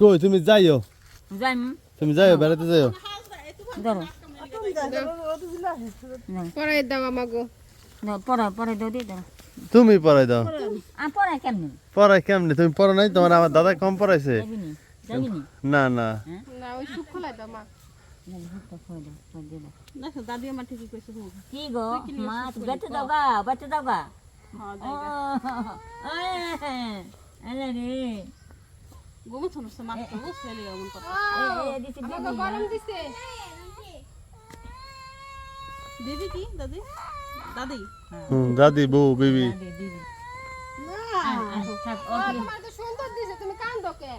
কই তুমি যাইও। যাই তুমি যাইও বেড়াতে যাইও। ধরো। পরে দাও আমাগো। পরে পরে দাও দিয়ে ধরো। তুমি পড়াই দাও। আর পরে কেমনি? পড়াই কেমনে? তুমি পড়ো নাই? তোমার আমার দাদা কম পড়াইছে নি? নি? না না। না ওই সুখ খোলাই দাও মা। দাও, দাও। দাদি আমার ঠিকই কইছে কি গো? মা বেঁচে দাও গা বেঁচে দাও গা। হ্যাঁ রে। মাত্র ছেলে এমন কথা দিছি দিদি আমাগো গরম দিছে দিদি কি দাদি দাদি হুম দাদি বউ বেবি কি তোমার তো সুন্দর দিছে তুমি কান্দো কে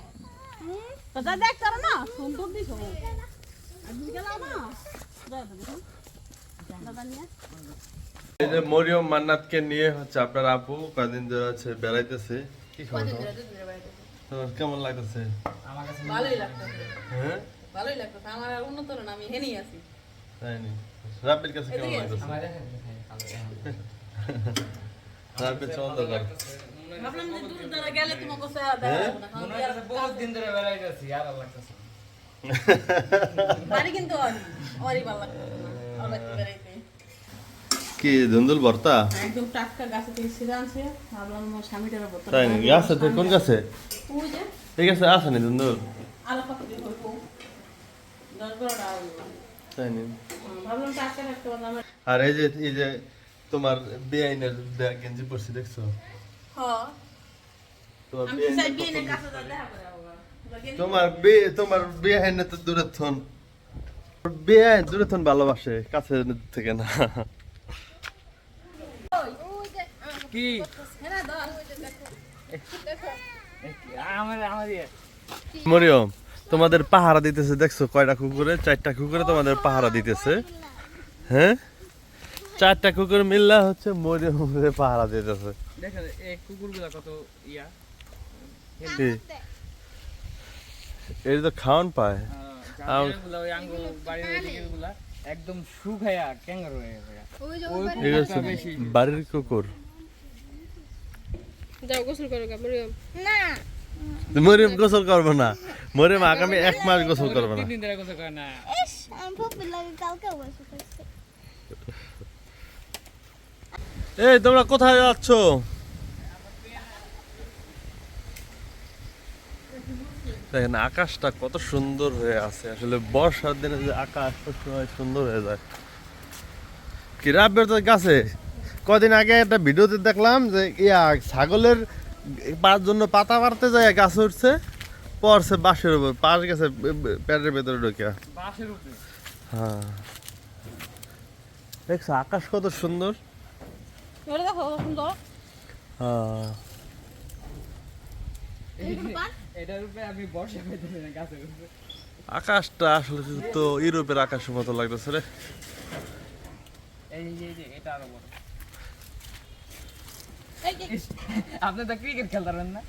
তো দেখ তারা না সুন্দর দিছ আজকে গেলাম না যাও দাদি হুম। দাদা নিয়ে এই যে মরিয়ম মান্নাতকে নিয়ে হচ্ছে আপনার আপু কদিন ধরে হচ্ছে বেড়াইতেছে। কি খবর? তোমার কেমন লাগতেছে? আমার কাছে ভালোই লাগতেছে। হ্যাঁ? ভালোই লাগতেছে। আমার আর উন্নত না আমি হেনেই আছি। তাই নি রাব্বির কাছে কেমন লাগতেছে? রাব্বির চন্দ্রকর ভাবলাম যে দূর দ্বারা গেলে তোমাকে সে হ্যাঁ? বাড়ি কিন্তু অরি ভালো লাগতেছে না অনেক বেড়াইতে। কি ধুন্দুল ভর্তা? একদম টাটকা গাছে থেকে ছিঁড়ে আনছে। ভাবলাম স্বামীটার বোতল তাই নাকি? কোন গাছে? ওই যে। এই গাছে আছে নি ধুন্দুল? আলো কত দিয়ে করব দশ বারোটা তাই নি ভাবলাম টাটকা থাকতে পারলাম আর এই যে এই যে তোমার বেআইনের গেঞ্জি পরছি দেখছ? হ্যাঁ তোমার আমি বেআইনের কাছে দেখা করে তোমার বে তোমার বেআইনে তো দূরে থন। বেআইন দূরে থন ভালোবাসে কাছে থেকে না। কি? হ্যাঁ মরিয়ম তোমাদের পাহারা দিতেছে দেখছ? কয়টা কুকুরে? চারটা কুকুরে তোমাদের পাহারা দিতেছে। হ্যাঁ? চারটা কুকুর মিল্লা হচ্ছে মরিয়মের পাহারা দিতেছে। দেখেন এই কুকুরগুলা কত ইয়া। এর তো খাওয়ান পায়। একদম শুকায়া ক্যাঙ্গার হয়ে বেশি। বাড়ির কুকুর। যাও গোসল করো গা মরিয়ম। মরিয়ম গোসল করব না। মরিয়ম আগামী এক মাস গোসল করব না। তিন দিন ধরে কথা কয় না। আমি পপি লাগে কালকে বসে করছি। এই তোমরা কোথায় যাচ্ছ? দেখেন আকাশটা কত সুন্দর হয়ে আছে। আসলে বর্ষার দিনে যে আকাশ সবসময় সুন্দর হয়ে যায়। কি রাব্বের তো গাছে কদিন আগে একটা ভিডিওতে দেখলাম যে ইয়া ছাগলের পার জন্য পাতা পারতে যায় গাছ উঠছে পড়ছে বাঁশের উপর পাশ গেছে বে- ভেতরে ঢুকে। হ্যাঁ। দেখছ আকাশ কত সুন্দর। ওটা দেখো কত সুন্দর। হ্যাঁ। আকাশটা আসলে তো ইউরোপের আকাশের মতো লাগতেছে রে। এই এটা আরও বড়। আপনি তো ক্রিকেট খেলতে পারেন না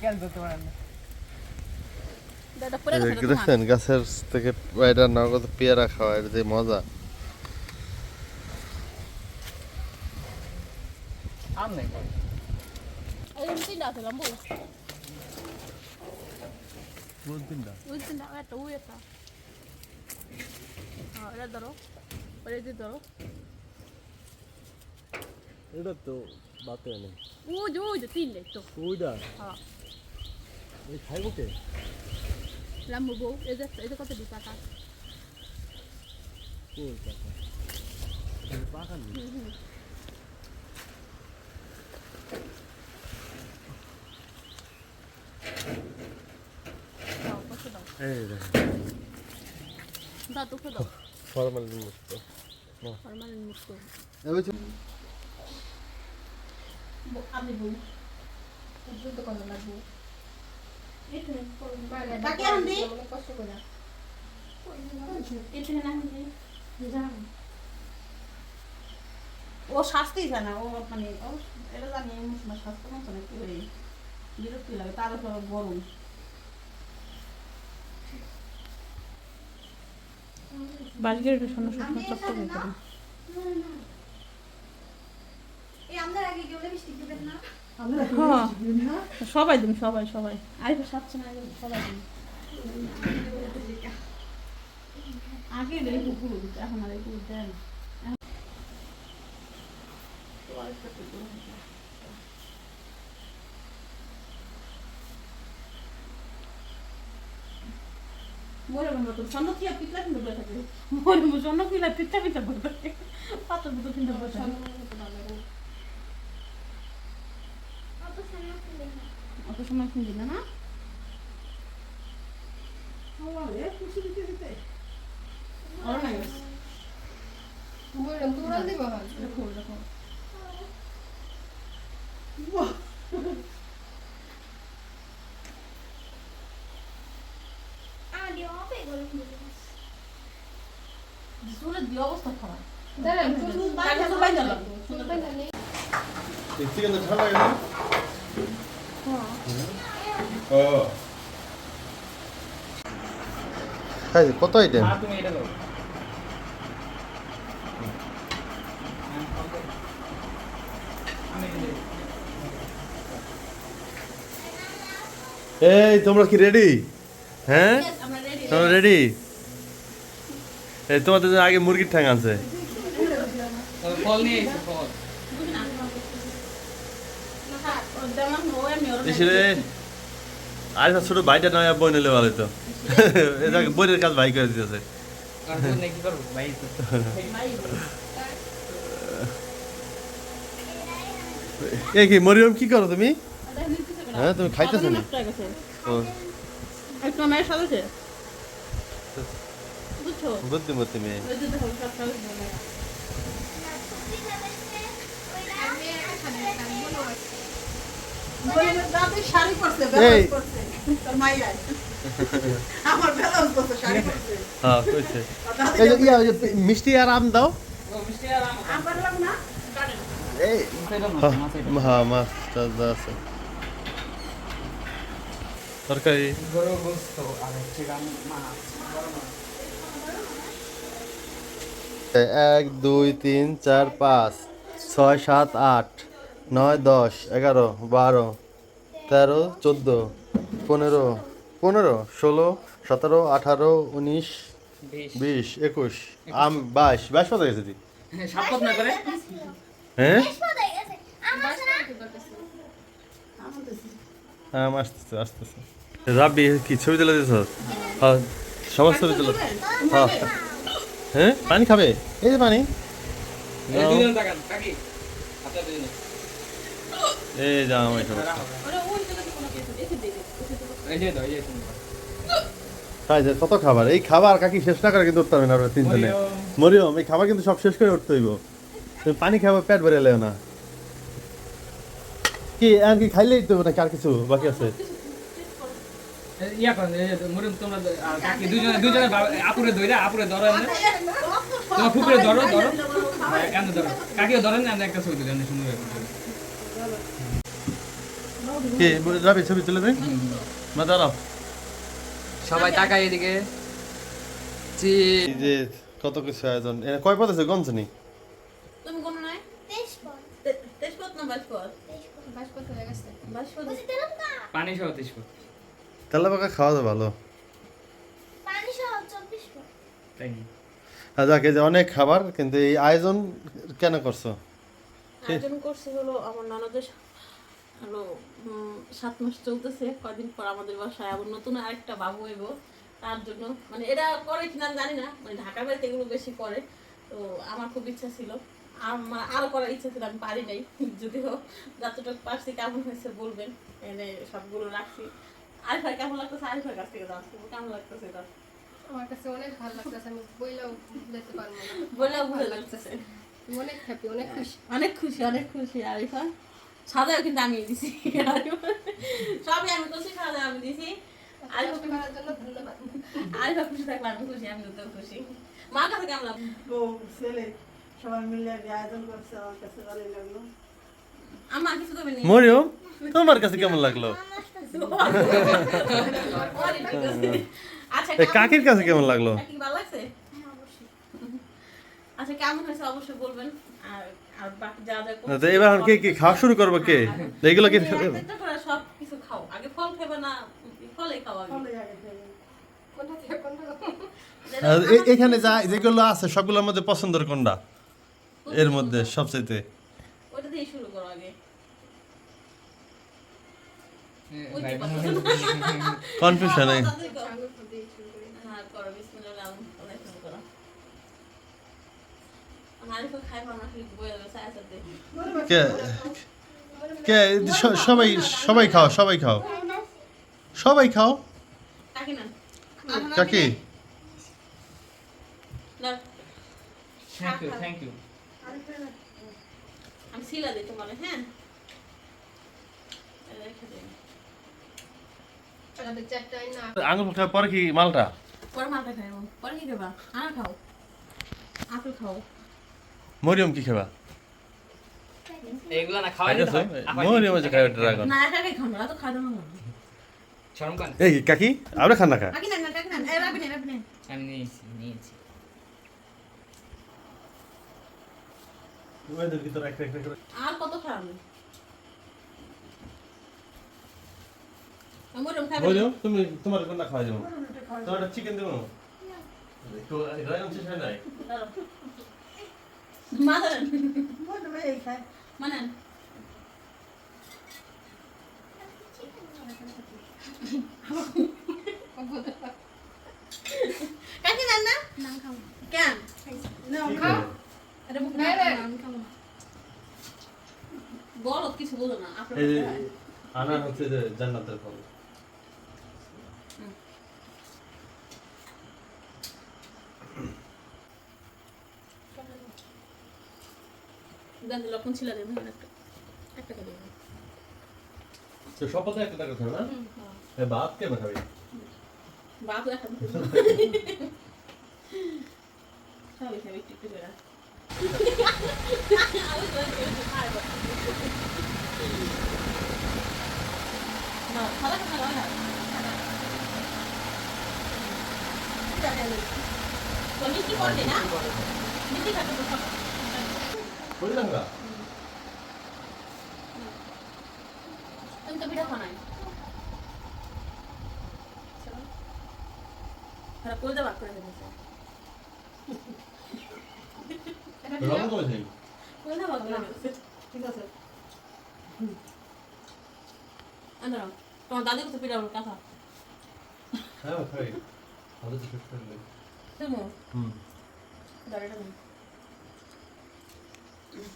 খেলতে তো পারেন না গাছের থেকে এটা নগদ পেয়ারা খাওয়া এটা যে মজা আম নাই কই। এই তিনটা আছে লম্বু ওই তিনটা একটা ওই একটা হ্যাঁ এটা ধরো ওই যে ধরো এটা তো বাতে নেই ওই যে ওই যে তিনটে তো ওইটা হ্যাঁ এই খাইবো কে লম্বু বউ এই যে এই যে কত দিই টাকা ওই টাকা পাকা নেই দাও কত দাও এই দেখেন দাও তো দাও ফরমালিন আমি বউ। দ্রুত করা লাগবে বাকি আন দি কষ্ট করে এখানে না। ও শাস্তি জানা ও মানে ও এটা জানি সময় স্বাস্থ্য মতো না কি হয়ে বিরক্তি লাগে তার উপর গরম। একটু শোনো করে এই আমরা আগে গেলে বৃষ্টি দিবেন না হ্যাঁ সবাই দিন সবাই সবাই। আইফা সাতশো না সবাই দিন। আগে রে কুকুর এখন আর এই কুকুর দেয় না। মরে মনে তো স্বর্ণ কি আর পিতলা কিন্তু থাকে। মরে মনে স্বর্ণ কি আর পিতলা পিতলা থাকে। পাথর মতো কিন্তু বলে থাকে অত সুন্দর ফুলে না। অত সময় খুঁজি না না রে খুশি দিতে দিতে ওরা নাই মরিয়ম তোরা দিব হয় দেখো দেখো আমার দিয়ে হবে এগুলো ফুলে না। চুলের দিয়ে অবস্থা খারাপ। তো ঠান্ডা খাইছে কত আইটেম। এই তোমরা কি রেডি হ্যাঁ? আমরা রেডি তোমরা রেডি এই তোমাদের আগে মুরগির ঠ্যাং আছে। ফল আর ছোট ভাইটা নয় বই নিলে ভালো তো বইয়ের কাজ ভাই করে দিতেছে। আর কি করব ভাই? তো এ কি মরিয়ম কি করো তুমি? হ্যাঁ তুমি খাইতেছো নি ও। একটু মেয়ের সাথে বুঝছ? বুদ্ধি মেয়ে। মিষ্টি আর আম দাও ও মিষ্টি আর আম আম পারলাম না কাটেন এই খাইলাম না মাছ এটা হ্যাঁ মাছ টাছ যা আছে তরকারি গরু গোস্ত আর হচ্ছে গাম মাছ বড় মাছ এক দুই তিন চার পাঁচ ছয় সাত আট নয় দশ এগারো বারো তেরো চোদ্দ পনেরো পনেরো ষোলো সতেরো আঠারো উনিশ বিশ। একুশ আম বাইশ বাইশ কত গেছে তুই হ্যাঁ? হ্যাঁ? আম আসতেছে আসতেছে। রাব্বি কি ছবি তুলে দিছ হ্যাঁ সবার ছবি তুলে হ্যাঁ। হ্যাঁ পানি খাবে? এই যে পানি। এই যা আমার ওই জায়গাতে কোনো কিছু এসে দিয়ে এই যে দাও এই যে তুমি তাই যে কত খাবার? এই খাবার কাকি শেষ না করে কিন্তু উঠতে হবে না আমরা তিনজনে। মরিয়ম। এই খাবার কিন্তু সব শেষ করে উঠতে হইব। তুমি পানি খাব পেট ভরে এলেও না। কি এখন কি খাইলেই তো নাকি আর কিছু বাকি আছে? ইয়া আপুরে ধইরা আপুরে ধরো তোমার ফুপুরে ধরো ধরো। হ্যাঁ, এমনি ধরো। কাকিও ধরেন না একটা ছবি এমনি সুন্দর। কি? রাবি ছবি তুলে দেয় মা দাঁড়াও। সবাই তাকাই এদিকে। এই যে কত কিছু আয়োজন। এ কয় পথ আছে? গঞ্জনি তুমি কোন নাই? তেইশ না হয়ে গেছে। পানি সহ খাওয়া ভালো। পানি সহ চব্বিশ পদ। তাই নি? যাকে যে অনেক খাবার কিন্তু এই আয়োজন কেন করছ? আয়োজন করছে হলো আমার ননদের হলো উম, সাত মাস চলতেছে কয়দিন পর আমাদের বাসায় আবার নতুন আরেকটা বাবু হইব তার জন্য মানে এরা করে কিনা জানি না মানে ঢাকার বাড়িতে এগুলো বেশি করে। তো আমার খুব ইচ্ছা ছিল। আমার আরও করার ইচ্ছা ছিল আমি পারি নাই। যদিও যতটুকু পারছি কেমন হয়েছে বলবেন এনে সবগুলো রাখছি। আরিফার কেমন লাগতেছে? আরিফার কাছ থেকে হবে, কেমন লাগতেছে এটা? আমার কাছে অনেক ভালো লাগতেছে আমি বইলেও যেতে পারব না। বলেও ভালো লাগতেছে। অনেক হ্যাপি অনেক খুশি। অনেক খুশি অনেক খুশি আরিফা। সাদাও কিন্তু আমি দিছি। সবই আমি খুশি সাদা আমি দিছি। আরিফা খুশি থাকলে আমি খুশি আমি তো খুশি। মার কাছে কেমন লাগল? বউ ছেলে সবাই মিলে আয়োজন করছে আমার কাছে ভালোই লাগল। আমার কিছু করবে নি মরিয়ম তোমার কাছে কেমন লাগল? আচ্ছা কাকির কাছে কেমন লাগল? কাকি ভালো লাগছে? হ্যাঁ, অবশ্যই। আচ্ছা কেমন হয়েছে অবশ্যই বলবেন। আর আর বাকি যা যা করছি- তো এবার কে কি খাওয়া শুরু করব কে? এইগুলো কি তুমি একটা একটা করে সব কিছু খাও আগে ফল খাবে না ফলে খাও আগে। ভালোই আগে কোনটা থেকে কোনটা আর এ- এখানে যা যেগুলো আছে সবগুলোর মধ্যে পছন্দের কোনটা? এর মধ্যে সবচেয়ে ওইটা দিয়ে শুরু করো আগে। কনফিউশন তাদের করো। আঙুল ফুল দিয়ে শুরু করি হ্যাঁ করো বিসমিল্লাহ আল্লাহ শুরু করো আরিফা খাই পানা খালি বয়ে দেবে সায়া সাথে কে? কে? সবাই সবাই খাও সবাই খাও। সবাই খাও? কাকি হ্যাঁ আঙুল পরে কি মালটা? পরে মালটা খাই পরে কি খাবা আনা খাও। আপেল খাও। মরিয়ম কি খাবা? এগুলা না খাওয়াই খাইতেছো মরিয়ম যে খাবে ড্রাগন। না একা খাই না তো খাই না। শরম কান এই কাকি আমরা খান না খা। কাকি না না কাকি না এই রাখবি না আমি নিয়েছি নিয়েছি। আর কত খাওয়াবি? মরম খাবে মরিয়ম তুমি তোমার কোনটা খাওয়া যাব তোমার চিকেন দেবো। ড্রাগন শেষ হয় নাই? মাদার বলবে এই খায় মানে কাকি না না কেন খাও এটা মুখ না না। না বলো কিছু বলো না আপনার আনা হচ্ছে যে জান্নাতের ফল গান্ধী লক্ষণ ছিল দেবে একটা একটা করে দেবে তো শপথে একটা টাকা খাবে না? এই ভাত কে খাবে বাবু একটা মুখে খাবে একটু একটু করে। খাব না খালা খালা না। তো মিষ্টি করবে না? মিষ্টি খাবে তো না তুমি তো পিঠা খাও খারাপ করে দেবা। করে দেবে রং করেছে করে দেবা। করে ঠিক আছে। আন্দর তোমার দাদি তো পিঠা কথা হ্যাঁ খাই আমাদের তো শেষ করে দিলে। হুম। দাঁড়াটা নেই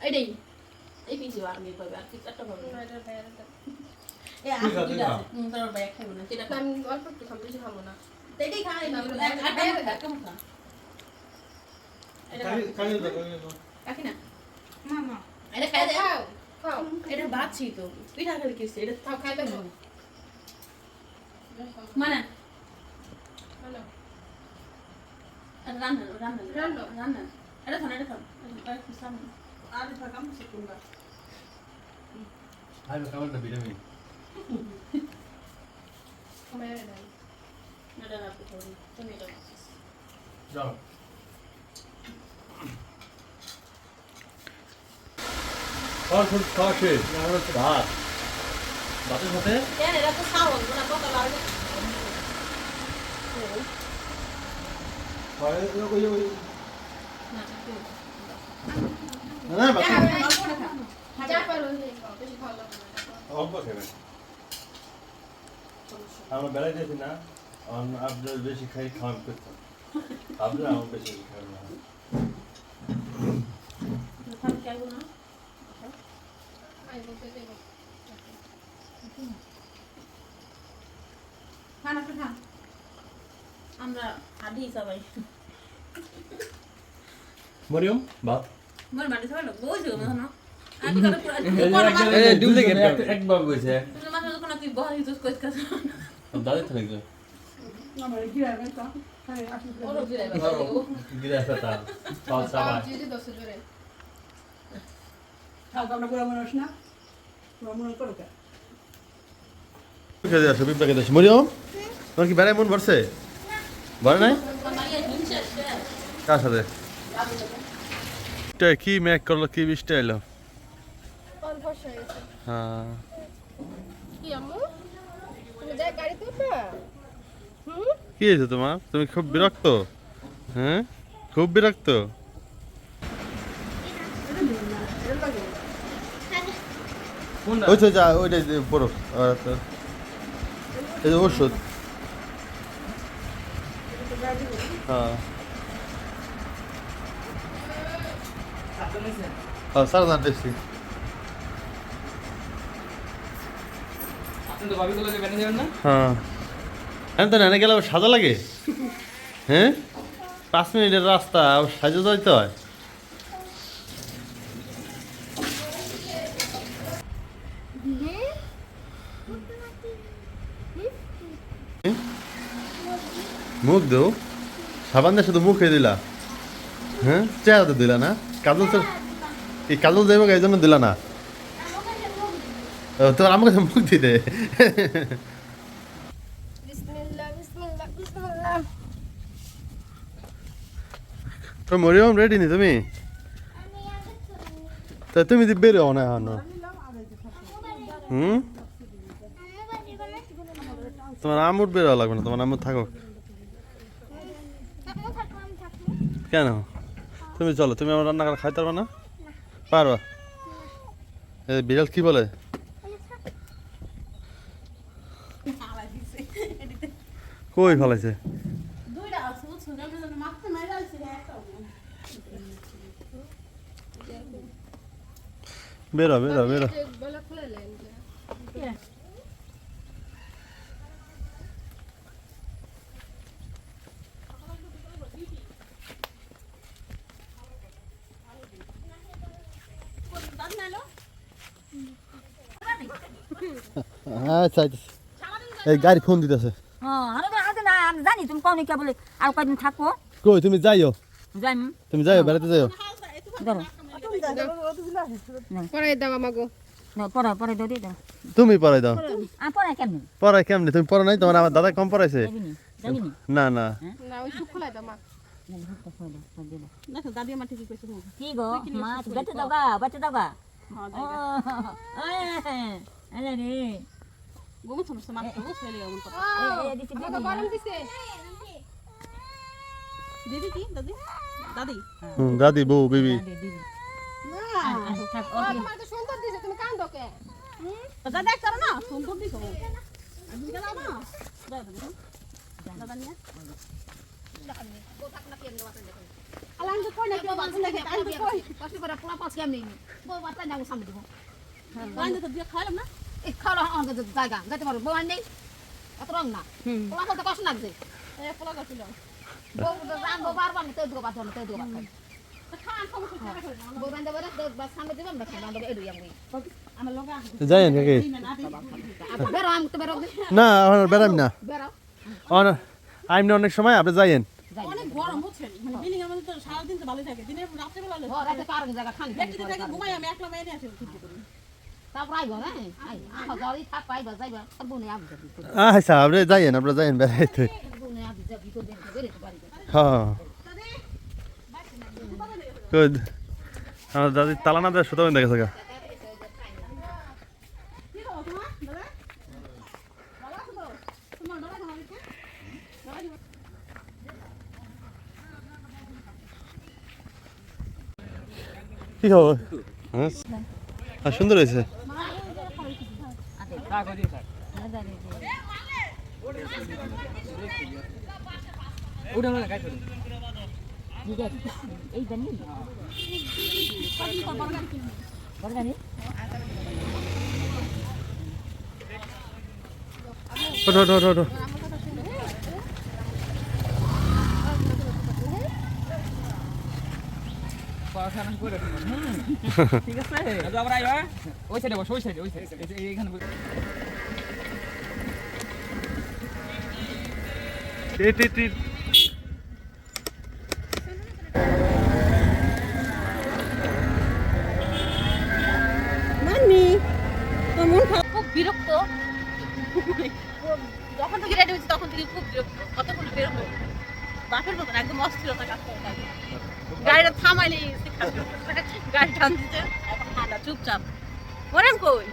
এইটাই এই পিছি আর নিয়ে পাবে আর কিছু একটা পাবে আমি অল্প একটু খাব বেশি খাব না। এটাই খাই না? দাও মামা এটা খাই দে। খাও খাও। এটা বাচ্ছি তো। পিঠা খেলে কি এটা খাও খাই দেখো। মানে? রান্না রান্না। রান্না। রান্না। এটা খান এটা সামনে আর এটা কাম সে কোনটা? আই খাবার না। আমার এটা এটা রাখতে হবে তুমি এটা যাও। খাওয়া শুরু খাওয়া শেষ। ভাত। ভাতের সাথে? কেন এটা তো সাউন্ড না কত লাগে ওই ওই আমরা বেড়াই না আপনার বেশি খাই খাওয়ান করতাম আপনার আমার বেশি খাবেন না। খান কি আইবো না? আই বলতে দেবো খান আপনি খান। আমরা হাডি সবাই মরিয়ম ভাত? মোর মাটি সবাই লোক না? না আমি করে পুরো এই duplicate একবার বইছে তুমি মাথা যখন তুই বহাই জুস কইছ কাজ দাদি থাকে আমার গিরাবে তো হ্যাঁ আসলে ওর বিলাই গিরা ফেতা পাল সাবাই জি জি জোরে খাও আমরা পুরো মানুষ না পুরো মনে করো কে খেতে আসো পিঁপড়া খেতে আসো মরিয়ম তোমার কি বেড়ায় মন ভরছে ভরে নাই? কার সাথে কি মেক করল? কি বৃষ্টি এলো হয়ে। কি হয়েছে তোমার? তুমি খুব বিরক্ত? হ্যাঁ? খুব বিরক্ত? ওই তো যা ওইটা যে বড় ওষুধ। হ্যাঁ। হ্যাঁ সাড়ে চারটে এসছি তো হ্যাঁ। হ্যাঁ নেনে গেলে আবার সাজা লাগে? হ্যাঁ? পাঁচ মিনিটের রাস্তা আবার সাজা যাইতে হয়। মুখ দেও। সাবান দিয়ে শুধু মুখে দিলা। হ্যাঁ? চেহারা তো দিলা না? কাজল তো এই কাজল দেবো এই জন্য দিলা না? ও, তোমার আমাকে তো মুখ দিতে তো মরিয়ম রেডি নি তুমি? তা তুমি তো বেরো না এখন। হুম? তোমার আমুর বেরো লাগবে না তোমার আমুর থাকো কেন? তুমি চলো তুমি আমার রান্না করে খাইতে পারবে না? পারবা? এই বিড়াল কি বলে? কই ফেলাইছে। বেরো বেরো বেরো। আচ্ছা আচ্ছা এই গাড়ি ফোন দিতেছে। হ্যাঁ আরে না আমি জানি তুমি কোন কে বলে আর কয়দিন থাকব? কই তুমি যাইও? যাই তুমি যাইও বেড়াতে যাইও? ধরো। পরে দাও আমাগো। তুমি পড়াই দাও। আর পরে কেমনি? পড়াই কেমনি? তুমি পড়ো নাই? তোমার আমার দাদা কম পড়াইছে। নি নি। খোলাই দাও মা। দেখো দাদি আমার ঠিকই কইছে কি গো? মা বেঁচে দাও গা বেঁচে দাও গা। হ্যাঁ। আরে রে ঘুমোচ্ছ না, মাত্র বুঝছ, এলিগা এমন কথা। এ এ দিছি দিদি গরম দিছে দিদি কি দাদি দাদি হুম দাদি বউ বিবি তো সুন্দর দিছে তুমি কান্দো কে তো দাদা একটা না সুন্দর দিছো আমি গেলাম না দাদা নিয়ে আলাম তো না কেউ বাঁচে লাগে আলাম তো কই করে পোলা পাঁচ কেমনি বউ বাতা না সামনে দিব গাইতে তো দিয়ে খাইলাম না এই খাওয়া আমাদের জায়গা পারো বউ এত রং না। পোলা করতে কষ্ট লাগছে। বউ না তেল তেল খান না আমার বেড়াম না। বেরো। অনেক সময় আপনি যাইয়েন। অনেক গরম বুঝছেন? মানে বিল্ডিং এর মধ্যে তো সারাদিন তো ভালোই থাকে। দিনে রাত্রে বেলা হলে রাতে কার জায়গা থেকে ঘুমাই আমি একলা মেয়ে নিয়ে আচ্ছা আপনি যাইয়েন আপনারা যাইয়েন বেড়াইতে। হ্যাঁ। দাদি তালা না দেয় সুতরাং দেখেছে গা কি খবর? তোমার দাদা ভালো ওঠো ওঠো ওঠো ওঠো পড়াশোনা করে ঠিক আছে? আবার আইবা? ওই সাইডে বস ওই সাইডে ওই সাইডে। এইখানে বস। টিট টিট টিট নানি তোমার খুব বিরক্ত। যখন থেকে রেডি হয়েছি তখন থেকে খুব বিরক্ত। কতক্ষণ বের হলো বাপের মতন একদম অস্থিরতা কাজ করে। চুপচাপ। মরেন কই?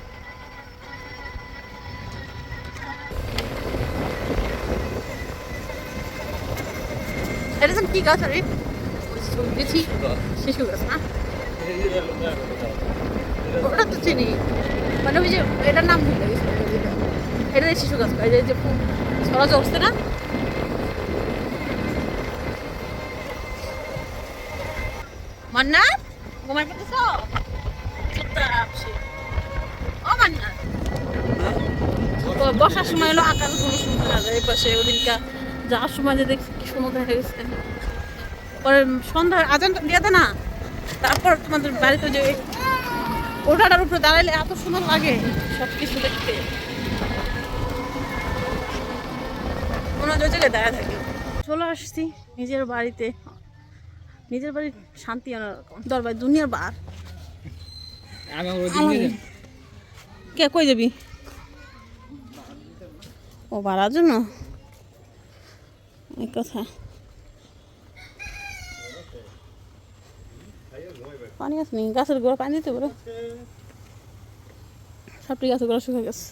এটা কি গাছ আরে দেখছি। শিশু গাছ। না? ওটা তো চিনি। মানে ওই যে এটার নাম ভুলে গেছি এটা দিয়ে শিশু গাছ এই যে- না? মান্না ঘুমাই পড়তেছ? বসার সময় হলো আকাশগুলো সুন্দর লাগে, এই পাশে ওদিনকা যাওয়ার সময় যে দেখছি কি সুন্দর দেখা গেছে। পরে সন্ধ্যার আজান দিয়ে না। তারপর তোমাদের বাড়িতে যে ওঠাটার উপরে দাঁড়াইলে এত সুন্দর লাগে সব কিছু দেখতে। মনে হয় জায়গায় দাঁড়ায় থাকে। চলে আসছি নিজের বাড়িতে। নিজের বাড়ির শান্তি অন্যরকম দরবার, দুনিয়ার বার আমি ওই দিন নিয়ে যাই। কে কই যাবি? ও বাড়ার জন্য? এই কথা। পানি আছে নি? গাছের গোড়া পানি দিতে পারো? সবটি গাছের গোড়া শুকিয়ে গেছে।